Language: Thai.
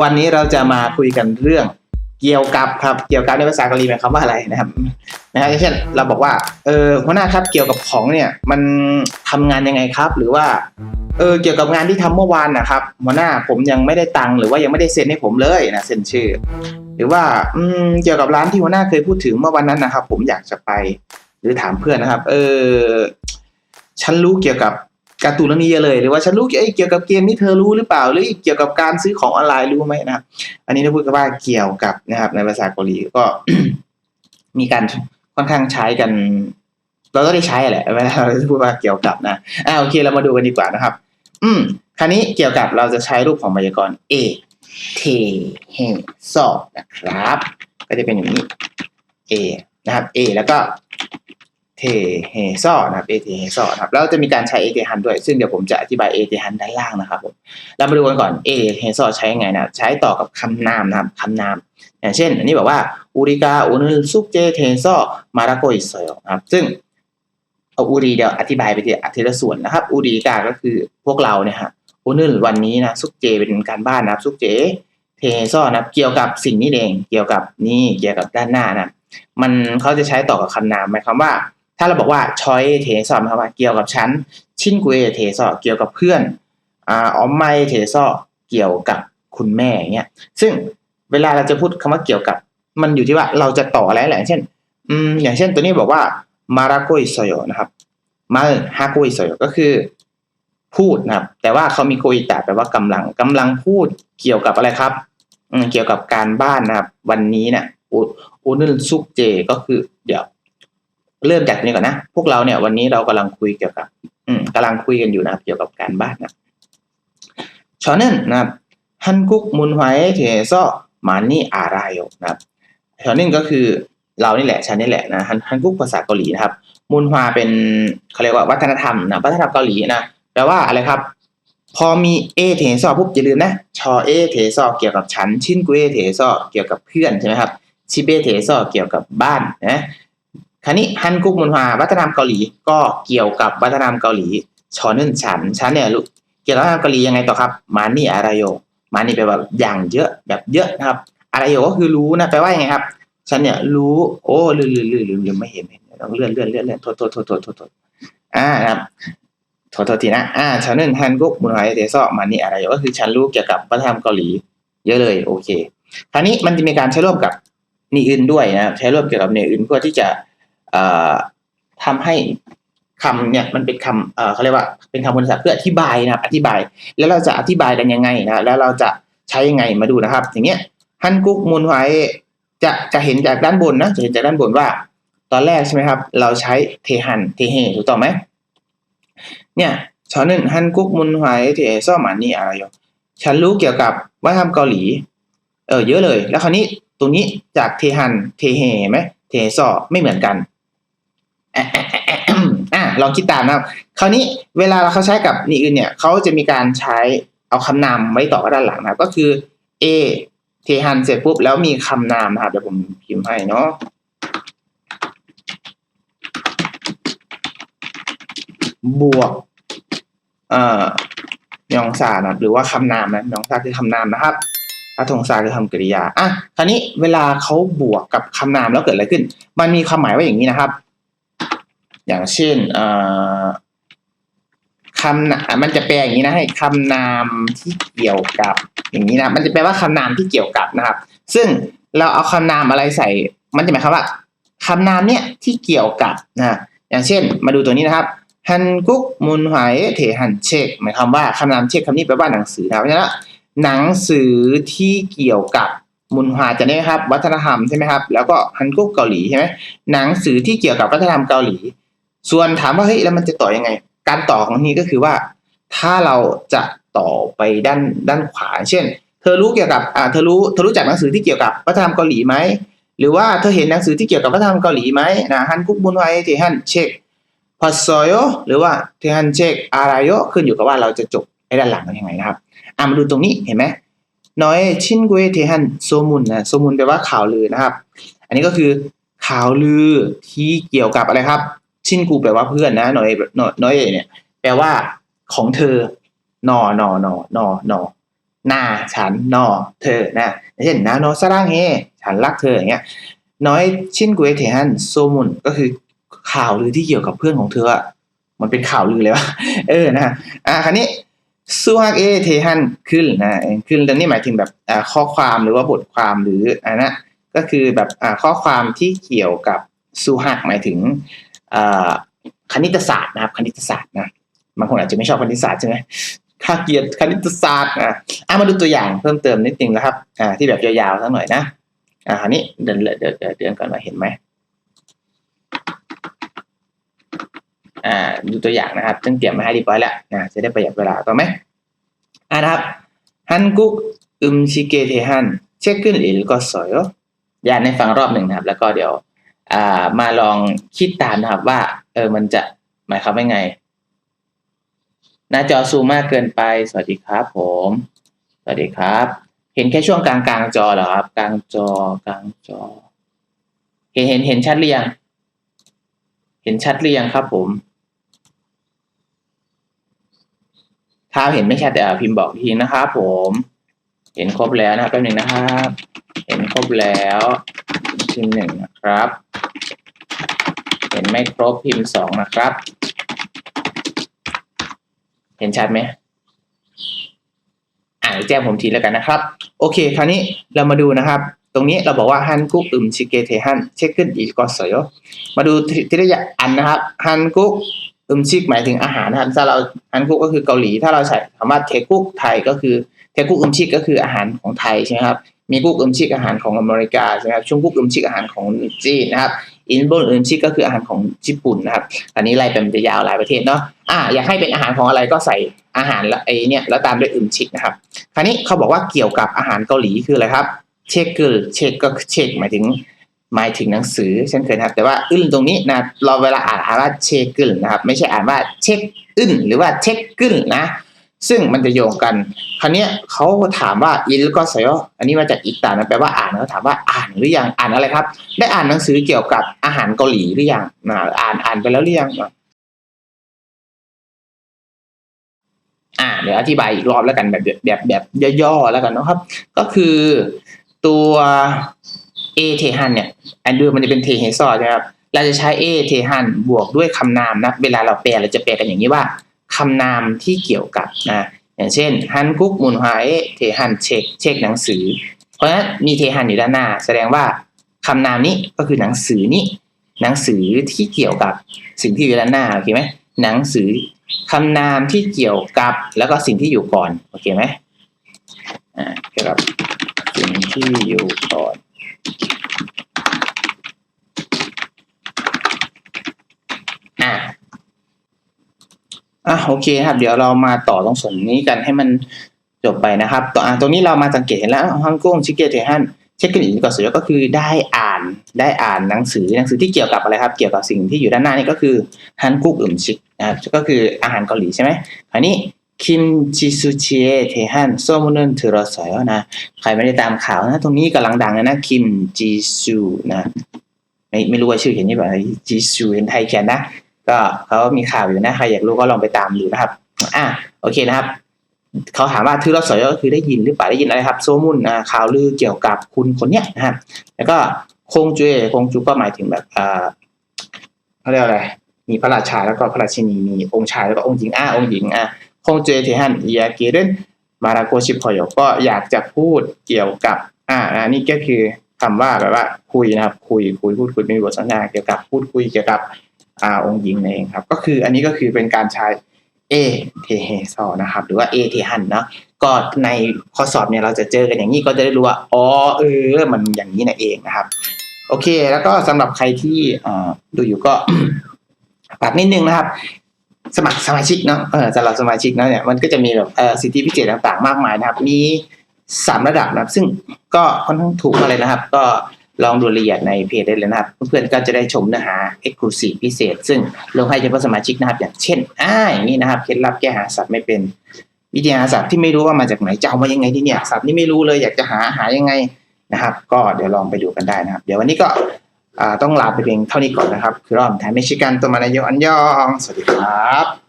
วันนี้เราจะมาคุยกันเรื่องเกี่ยวกับครับเกี่ยวกับในภาษาเกาหลีหมายความว่าอะไรนะครับนะครับเช่นเราบอกว่าเออหัวหน้าครับเกี่ยวกับของเนี่ยมันทำงานยังไงครับ หรือว่าเออเกี่ยวกับงานที่ทำเมื่อวานนะครับหัวหน้าผมยังไม่ได้ตังค์หรือว่ายังไม่ได้เซ็นให้ผมเลยนะเซ็นชื่อ หรือว่าอืมเกี่ยวกับร้านที่หัวหน้าเคยพูดถึงเมื่อวันนั้นนะครับ ผมอยากจะไป หรือถามเพื่อนนะครับ เออฉันรู้เกี่ยวกับ การ์ตูนเรื่องนี้เยอะเลยหรือว่าฉันรู้เกี่ยวกับเกมนี้เธอรู้หรือเปล่า หรือเกี่ยวกับการซื้อของออนไลน์รู้ไหมนะครับ อันนี้เราพูดกันว่าเกี่ยวกับนะครับ ในภาษาเกาหลีก็มีการค่อนข้างใช้กัน เราก็ได้ใช้แหละเวลาเราจะพูดว่าเกี่ยวกับนะอ่าโอเคเรามาดูกันดีกว่านะครับ อืมคราวนี้เกี่ยวกับเราจะใช้รูปของไวยากรณ์ A เทเฮซอนะครับ ก็จะเป็นอย่างนี้ A นะครับ A แล้วก็ เทเฮซอนะครับ A เทเฮซอนะครับแล้วจะมีการใช้ A เทฮันด้วย ซึ่งเดี๋ยวผมจะอธิบาย A เทฮันด้านล่างนะครับผมเรามาดูกันก่อน A เทเฮซอใช้ยังไงนะใช้ต่อกับคำนามนะครับคำนาม อย่างเช่น อันนี้บอกว่าอูริกาอุนุซุกเจเทซอมาราโกอิโซยนะครับ ซึ่งเอาอูรีเดี๋ยวอธิบายไปทีทีละส่วนนะครับอูริกาก็คือพวกเราเนี่ยฮะอุนุวันนี้นะซุกเจเป็นการบ้านนะครับซุกเจเทซอนะครับเกี่ยวกับสิ่งนี้เองเกี่ยวกับนี่เกี่ยวกับด้านหน้านะมันเขาจะใช้ต่อกับคำนามหมายความว่า ถ้าเราบอกว่าชอยเทซอหมายความว่าเกี่ยวกับฉันชินกุเอเทซอเกี่ยวกับเพื่อนอ่าออมไมเทซอเกี่ยวกับคุณแม่เงี้ยซึ่งเวลาเราจะพูดคำว่าเกี่ยวกับ มันอยู่ที่ว่าเราจะต่ออะไรแหละเช่นอืมอย่างเช่นตัวนี้บอกว่ามาราโกอิโซโยนะครับมาฮาโกอิโซโยก็คือ พูดนะครับ แต่ว่าเขามีโกอิตะแปลว่ากำลังกำลังพูดเกี่ยวกับอะไรครับอืมเกี่ยวกับการบ้านนะครับ วันนี้เนี่ยอูนึนซุกเจก็คือ เดี๋ยว เริ่มจากนี้ก่อนนะ พวกเราเนี่ยวันนี้เรากำลังคุยเกี่ยวกับ อืมกำลังคุยกันอยู่นะเกี่ยวกับการบ้านนะชอนึนนะครับฮันกุกมุนไวเทซอมานี่อารายนะครับชอนึนก็คือเรานี่แหละฉันนี่แหละนะฮันฮันกุกภาษาเกาหลีนะครับ มุนฮวาเป็นเขาเรียกว่าวัฒนธรรมนะวัฒนธรรมเกาหลีนะแปลว่าอะไรครับ พอมีเอเทซอปุ๊บอย่าลืมนะชอเอเทซอเกี่ยวกับฉันชินกุเอเทซอเกี่ยวกับเพื่อนใช่ไหมครับชิเบเทซอเกี่ยวกับบ้านนะ คราวนี้ฮันกุกมุนฮวาวัฒนธรรมเกาหลีก็เกี่ยวกับวัฒนธรรมเกาหลีชอนึ่นฉันฉันเนี่ยลูกเกี่ยวกับวัฒนธรรมเกาหลียังไงต่อครับมานี่อารายโยมานี่แปลว่าอย่างเยอะแบบเยอะนะครับอารายโยก็คือรู้นะแปลว่ายังไงครับ ฉันเนี่ยรู้โอ้ลืมลืมลืมลืมลืมไม่เห็นต้องเลื่อนเลื่อนเลื่อนเลื่อนโทษโทษโทษโทษโทษอ่านะครับโทษโทษทีนะอ่าฉันนึนฮันกุกมุนไฮเทซอมานี่อะไรก็คือฉันรู้เกี่ยวกับวัฒนธรรมเกาหลี เยอะเลยโอเค คราวนี้มันจะมีการใช้ร่วมกับนี่อื่นด้วยนะใช้ร่วมเกี่ยวกับนี่อื่นเพื่อที่จะ ทำให้คำเนี่ยมันเป็นคำเขาเรียกว่าเป็นคำคุณศัพท์เพื่ออธิบายนะครับอธิบาย แล้วเราจะอธิบายกันยังไงนะแล้วเราจะใช้ยังไงมาดูนะครับ อย่างเงี้ยฮันกุกมุนไฮจะจะเห็นจากด้านบนนะจะเห็นจากด้านบนว่า ตอนแรกใช่ไหมครับ เราใช้เทฮันเทเฮถูกต้องไหมเนี่ยชอนึนฮันกุกมุนไฮเทซ่อมานี่อะไรอยู่ฉันรู้เกี่ยวกับวัฒนธรรมเกาหลี เออเยอะเลย แล้วคราวนี้ตรงนี้จากเทฮันเทเฮไหมเทซอไม่เหมือนกัน อะลองคิดตามนะครับคราวนี้เวลาเขาใช้กับนี่อื่นเนี่ยเขาจะมีการใช้เอาคำนามไว้ต่อด้านหลังนะก็คือ A เทฮันเสร็จปุ๊บแล้วมีคำนามนะครับเดี๋ยวผมพิมพ์ให้เนาะบวกเอ่อยองซานะหรือว่าคำนามนะยองซาคือคำนามนะครับถ้าทงซาคือคำกริยาอะคราวนี้เวลาเขาบวกกับคำนามแล้วเกิดอะไรขึ้น มันมีความหมายว่าอย่างนี้นะครับ อย่างเช่นคำนามมันจะแปลอย่างนี้นะให้คำนามที่เกี่ยวกับ อย่างนี้นะ มันจะแปลว่าคำนามที่เกี่ยวกับนะครับ ซึ่งเราเอาคำนามอะไรใส่ มันจะหมายความว่าคำนามเนี่ยที่เกี่ยวกับนะอย่างเช่น มาดูตัวนี้นะครับฮันกุกมุนหายเทฮันเชกหมายความว่าคำนามเชกคำนี้แปลว่าหนังสือนะเพราะฉะนั้นหนังสือที่เกี่ยวกับมุนฮาจะได้ครับ วัฒนธรรมใช่ไหมครับ แล้วก็ฮันกุกเกาหลีใช่ไหมหนังสือที่เกี่ยวกับวัฒนธรรมเกาหลี ส่วนถามว่าเฮ้ยแล้วมันจะต่อยังไง การต่อของนี้ก็คือว่า ถ้าเราจะต่อไปด้านด้านขวา เช่น เธอรู้เกี่ยวกับอ่าเธอรู้เธอรู้จักหนังสือที่เกี่ยวกับวัฒนธรรมเกาหลีไหมหรือว่าเธอเห็นหนังสือที่เกี่ยวกับวัฒนธรรมเกาหลีไหมนะฮันกุกมุนไฮเทฮันเช็กพัสโยหรือว่าเทฮันเช็กอารายโยขึ้นอยู่กับว่าเราจะจบไอ้ด้านหลังยังไงนะครับอ่ามาดูตรงนี้เห็นไหมน้อยชินกุเอเทฮันโซมุนนะโซมุนแปลว่าข่าวลือนะครับ อันนี้ก็คือข่าวลือที่เกี่ยวกับอะไรครับ ชินกูแปลว่าเพื่อนนะน้อยน้อยเนี่ย แปลว่าของเธอนอนอนอนอนอหน้าฉันนอเธอนะอย่างเช่นนาโนซารังเฮฉันรักเธออย่างเงี้ยน้อยชินกุเอเทฮันโซมุนก็คือข่าวลือที่เกี่ยวกับเพื่อนของเธออะมันเป็นข่าวลือเลยวะเออนะอะคราวนี้ซูฮักเอเทฮันขึ้นนะขึ้นตรงนี้หมายถึงแบบอ่าข้อความหรือว่าบทความหรืออันนะก็คือแบบอ่าข้อความที่เกี่ยวกับซูฮักหมายถึง คณิตศาสตร์นะครับคณิตศาสตร์นะบางคนอาจจะไม่ชอบคณิตศาสตร์ใช่ไหมข้าเกียดคณิตศาสตร์อะอะมาดูตัวอย่างเพิ่มเติมนิดนึงนะครับอ่าที่แบบยาวๆสักหน่อยนะอ่าอันนี้เดินเดินเดินก่อนว่าเห็นไหมอ่าดูตัวอย่างนะครับซึ่งเตรียมมาให้เรียบร้อยแล้วนะจะได้ประหยัดเวลาต่อไหมอ่านะครับฮันกุกอึมชิเกเทฮันเช็คขึ้นอิลก็สอยยานในฟังรอบหนึ่งนะครับ แล้วก็เดี๋ยว อ่ามาลองคิดตามนะครับว่า เออมันจะหมายความว่าไง หน้าจอซูมมากเกินไป สวัสดีครับผม สวัสดีครับ เห็นแค่ช่วงกลางกลางจอเหรอครับ กลางจอกลางจอ เห็นเห็นเห็นชัดหรือยัง เห็นชัดหรือยังครับผมถ้าเห็นไม่ชัดแต่อ่าพิมพ์บอกทีนะครับผม เห็นครบแล้วนะครับแป๊บหนึงนะครับ เห็นครบแล้วพิมพ์หนึ่งนะครับ เห็นไม่ครบพิมพ์สองนะครับ เห็นชัดไหมอ่านแจ้งผมทีแล้วกันนะครับ โอเค คราวนี้เรามาดูนะครับ ตรงนี้เราบอกว่าฮันกุกอึมชิเกเทฮันเช็คขึ้นอีกก็สอยมาดูทีทีละอย่างอันนะครับฮันกุกอึมชิกหมายถึงอาหารนะครับถ้าเราฮันกุกก็คือเกาหลี ถ้าเราใช้คำว่าเทกุกไทยก็คือเทกุกอึมชิกก็คืออาหารของไทยใช่ไหมครับมีกุกอึมชิกอาหารของอเมริกาใช่ไหมครับชุงกุกอึมชิกอาหารของจีนนะครับ อินโบนอึมชิกก็คืออาหารของญี่ปุ่นนะครับอันนี้ไล่เป็นจะยาวหลายประเทศเนาะอ่าอยากให้เป็นอาหารของอะไรก็ใส่อาหารละไอเนี่ยแล้วตามด้วยอึมชิกนะครับ คราวนี้เขาบอกว่าเกี่ยวกับอาหารเกาหลีคืออะไรครับเชคเกิลเชคก็เชคหมายถึงหมายถึงหนังสือเช่นเคยนะครับ แต่ว่าอึ้นตรงนี้นะเราเวลาอ่านอ่านว่าเชคเกิลนะครับ ไม่ใช่อ่านว่าเช็คอึ้นหรือว่าเช็คกึ้นนะ ซึ่งมันจะโยงกันคราวนี้เขาถามว่าอิลก็สยอันนี้มาจากอีกตานะแปลว่าอ่านเขาถามว่าอ่านหรือยังอ่านอะไรครับ ได้อ่านหนังสือเกี่ยวกับอาหารเกาหลีหรือยังอ่านอ่านไปแล้วหรือยังอ่าเดี๋ยวอธิบายอีกรอบแล้วกันแบบแบบแบบย่อๆแล้วกันนะครับ ก็คือตัวเอเทฮันเนี่ยอันเดิมมันจะเป็นเทเฮซอใช่ไหมครับเราจะใช้เอเทฮันบวกด้วยคำนามนะเวลาเราแปลเราจะแปลกันอย่างนี้ว่า คำนามที่เกี่ยวกับนะอย่างเช่นฮันกุกมุนฮาเอเทฮันเช็คเช็คหนังสือ เพราะฉะนั้นมีเทฮันอยู่ด้านหน้า แสดงว่าคำนามนี้ก็คือหนังสือนี้ หนังสือที่เกี่ยวกับสิ่งที่อยู่ด้านหน้าโอเคไหมหนังสือคำนามที่เกี่ยวกับแล้วก็สิ่งที่อยู่ก่อนโอเคไหมอ่าเกี่ยวกับสิ่งที่อยู่ก่อนอ่า อะโอเคครับ เดี๋ยวเรามาต่อตรงส่วนนี้กันให้มันจบไปนะครับต่ออะตรงนี้เรามาสังเกตเห็นแล้วฮังกุ้งชิเกเทฮันเช็คกันอีกก่อนสุดก็คือได้อ่านได้อ่านหนังสือหนังสือที่เกี่ยวกับอะไรครับ เกี่ยวกับสิ่งที่อยู่ด้านหน้านี่ก็คือฮันกุกอึมชิกนะครับก็คืออาหารเกาหลีใช่ไหมคราวนี้คิมจิซูชิเอเทฮันโซมุนนเทโรสอยนะใครไม่ได้ตามข่าวนะ ตรงนี้กำลังดังเลยนะคิมจิซูนะไม่ไม่รู้ว่าชื่อเขียนยังไงจิซูเห็นไทยเขียนนะ ก็เขามีข่าวอยู่นะใครอยากรู้ก็ลองไปตามดูนะครับ อะโอเคนะครับเขาถามว่าทือรสอยก็คือได้ยินหรือเปล่าได้ยินอะไรครับโซมุนอ่าข่าวลือเกี่ยวกับคุณคนเนี้ยนะครับแล้วก็คงจุเอคงจุก็หมายถึงแบบอ่าเขาเรียกอะไรมีพระราชาแล้วก็พระราชินีมีองค์ชายแล้วก็องค์หญิงอ่าองค์หญิงอ่าคงจุเอเทฮันเอียเกเรนมาราโกชิพอยก็อยากจะพูดเกี่ยวกับอ่าอันนี้ก็คือคำว่าแบบว่าคุยนะครับคุยคุยพูดคุยมีบทสนทนาเกี่ยวกับพูดคุยเกี่ยวกับ อาองค์หญิงนั่นเองครับ ก็คืออันนี้ก็คือเป็นการใช้เอเทเฮซอนะครับ หรือว่าเอเทฮันเนาะก็ในข้อสอบเนี่ยเราจะเจอกันอย่างนี้ก็จะได้รู้ว่าอ๋อเออมันอย่างนี้นั่นเองนะครับ โอเค แล้วก็สำหรับใครที่ดูอยู่ก็ฝากนิดนึงนะครับ สมัครสมาชิกเนาะเออสำหรับสมาชิกเนาะเนี่ยมันก็จะมีแบบสิทธิพิเศษต่างๆ มากมายนะครับ มีสามระดับนะครับ ซึ่งก็ค่อนข้างถูกมากเลยนะครับ ก็ ลองดูรายละเอียดในเพจได้เลยนะครับ เพื่อนๆก็จะได้ชมเนื้อหา Exclusive พิเศษ ซึ่งลงให้เฉพาะสมาชิกนะครับ อย่างเช่นอ่าอย่างนี้นะครับเคล็ดลับแก้หาสัตว์ไม่เป็น วิทยาศาสตร์ที่ไม่รู้ว่ามาจากไหนจะเอามายังไงที่เนี่ยสัตว์นี่ไม่รู้เลยอยากจะหาหายังไงนะครับ ก็เดี๋ยวลองไปดูกันได้นะครับ เดี๋ยววันนี้ก็ต้องลาไปเพียงเท่านี้ก่อนนะครับ คือรอบไทยเมชิกันตัวมานาโยอันยอง สวัสดีครับ